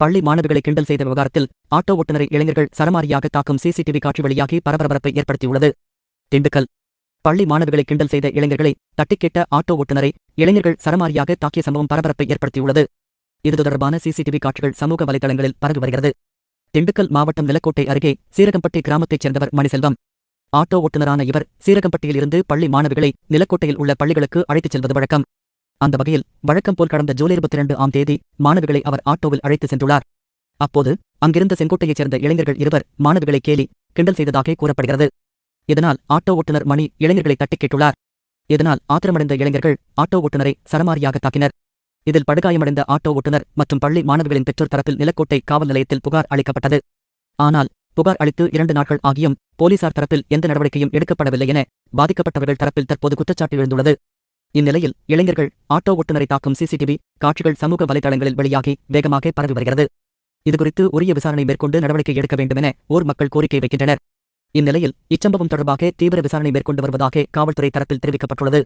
பள்ளி மாணவிகளை கிண்டல் செய்த விவகாரத்தில் ஆட்டோ ஓட்டுநரை இளைஞர்கள் சரமாரியாக தாக்கும் சிசிடிவி காட்சி வெளியாகி பரபரப்பை ஏற்படுத்தியுள்ளது. திண்டுக்கல். பள்ளி மாணவிகளை கிண்டல் செய்த இளைஞர்களை தட்டிக்கேட்ட ஆட்டோ ஓட்டுநரை இளைஞர்கள் சரமாரியாக தாக்கிய சம்பவம் பரபரப்பை ஏற்படுத்தியுள்ளது. இது தொடர்பான சிசிடிவி காட்சிகள் சமூக வலைதளங்களில் பரவி வருகிறது. திண்டுக்கல் மாவட்டம் நிலக்கோட்டை அருகே சீரகம்பட்டி கிராமத்தைச் சேர்ந்தவர் மணிசெல்வம். ஆட்டோ ஓட்டுநரான இவர் சீரகம்பட்டியில் இருந்து பள்ளி மாணவிகளை நிலக்கோட்டையில் உள்ள பள்ளிகளுக்கு அழைத்துச் செல்வது வழக்கம். அந்த வகையில் வழக்கம் போல் கடந்த ஜூலை இருபத்தி இரண்டு ஆம் தேதி மாணவிகளை அவர் ஆட்டோவில் அழைத்து சென்றுள்ளார். அப்போது அங்கிருந்த செங்கோட்டையைச் சேர்ந்த இளைஞர்கள் இருவர் மாணவிகளை கேலி கிண்டல் செய்ததாக கூறப்படுகிறது. இதனால் ஆட்டோ ஓட்டுநர் மணி இளைஞர்களை தட்டிக் கேட்டுள்ளார். இதனால் ஆத்திரமடைந்த இளைஞர்கள் ஆட்டோ ஓட்டுநரை சரமாரியாக தாக்கினர். இதில் படுகாயமடைந்த ஆட்டோ ஓட்டுநர் மற்றும் பள்ளி மாணவிகளின் பெற்றோர் தரப்பில் நிலக்கோட்டை காவல் நிலையத்தில் புகார் அளிக்கப்பட்டது. ஆனால் புகார் அளித்து இரண்டு நாட்கள் ஆகியும் போலீசார் தரப்பில் எந்த நடவடிக்கையும் எடுக்கப்படவில்லை என பாதிக்கப்பட்டவர்கள் தரப்பில் தற்போது குற்றச்சாட்டு எழுந்துள்ளது. இந்நிலையில் இளைஞர்கள் ஆட்டோ ஓட்டுநரை தாக்கும் சிசிடிவி காட்சிகள் சமூக வலைதளங்களில் வெளியாகி வேகமாக பரவி வருகிறது. இதுகுறித்து உரிய விசாரணை மேற்கொண்டு நடவடிக்கை எடுக்க வேண்டுமென ஓர் ஊர் மக்கள் கோரிக்கை வைக்கின்றனர். இந்நிலையில் இச்சம்பவம் தொடர்பாக தீவிர விசாரணை மேற்கொண்டு வருவதாக காவல்துறை தரப்பில் தெரிவிக்கப்பட்டுள்ளது.